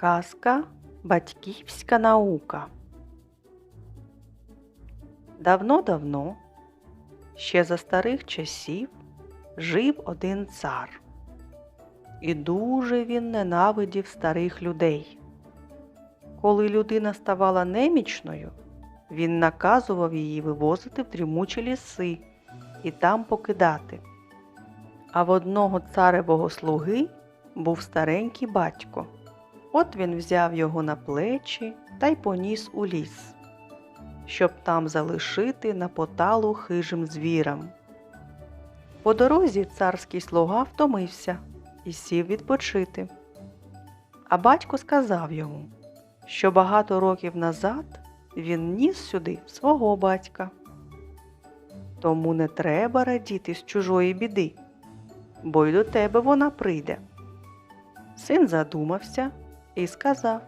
Казка Батьківська наука. Давно-давно, ще за старих часів, жив один цар. І дуже він ненавидів старих людей. Коли людина ставала немічною, він наказував її вивозити в дрімучі ліси і там покидати. А в одного царевого слуги був старенький батько. От він взяв його на плечі та й поніс у ліс, щоб там залишити на поталу хижим звірам. По дорозі царський слуга втомився і сів відпочити. А батько сказав йому, що багато років назад він ніс сюди свого батька. Тому не треба радіти з чужої біди, бо й до тебе вона прийде. Син задумався і сказав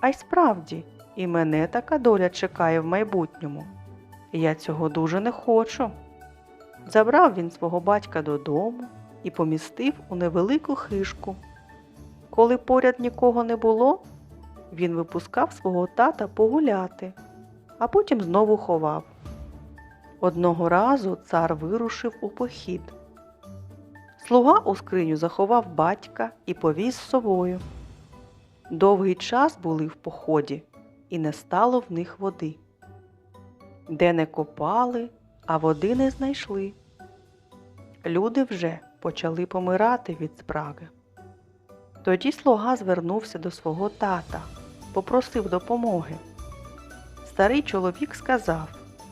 А й справді, і мене така доля чекає в майбутньому. Я цього дуже не хочу. Забрав він свого батька додому і помістив у невелику хишку. Коли поряд нікого не було, він випускав свого тата погуляти, а потім знову ховав. Одного разу цар вирушив у похід. Слуга у скриню заховав батька і повіз з собою. Довгий час були в поході, і не стало в них води. Де не копали, а води не знайшли. Люди вже почали помирати від спраги. Тоді слуга звернувся до свого тата, попросив допомоги. Старий чоловік сказав,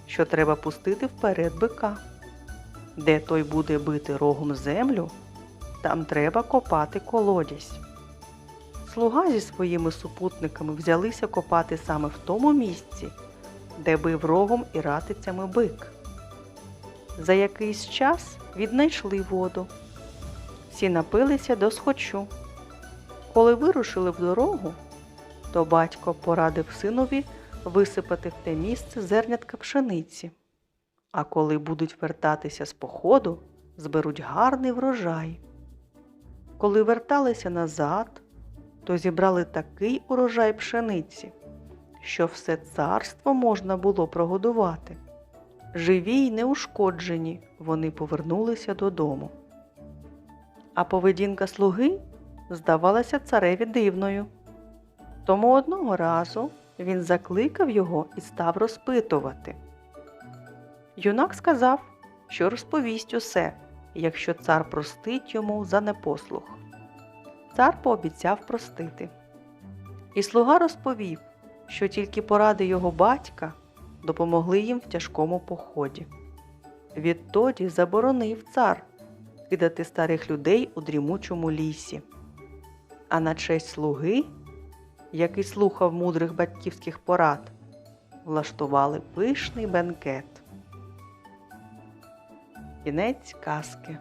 що треба пустити вперед бика. Де той буде бити рогом землю, там треба копати колодязь. Слуга зі своїми супутниками взялися копати саме в тому місці, де бив рогом і ратицями бик. За якийсь час віднайшли воду. Всі напилися до схочу. Коли вирушили в дорогу, то батько порадив синові висипати в те місце зернятка пшениці. А коли будуть вертатися з походу, зберуть гарний врожай. Коли верталися назад, то зібрали такий урожай пшениці, що все царство можна було прогодувати. Живі й неушкоджені вони повернулися додому. А поведінка слуги здавалася цареві дивною. Тому одного разу він закликав його і став розпитувати. Юнак сказав, що розповість усе, якщо цар простить йому за непослух. Цар пообіцяв простити. І слуга розповів, що тільки поради його батька допомогли їм в тяжкому поході. Відтоді заборонив цар кидати старих людей у дрімучому лісі. А на честь слуги, який слухав мудрих батьківських порад, влаштували пишний бенкет. Кінець казки.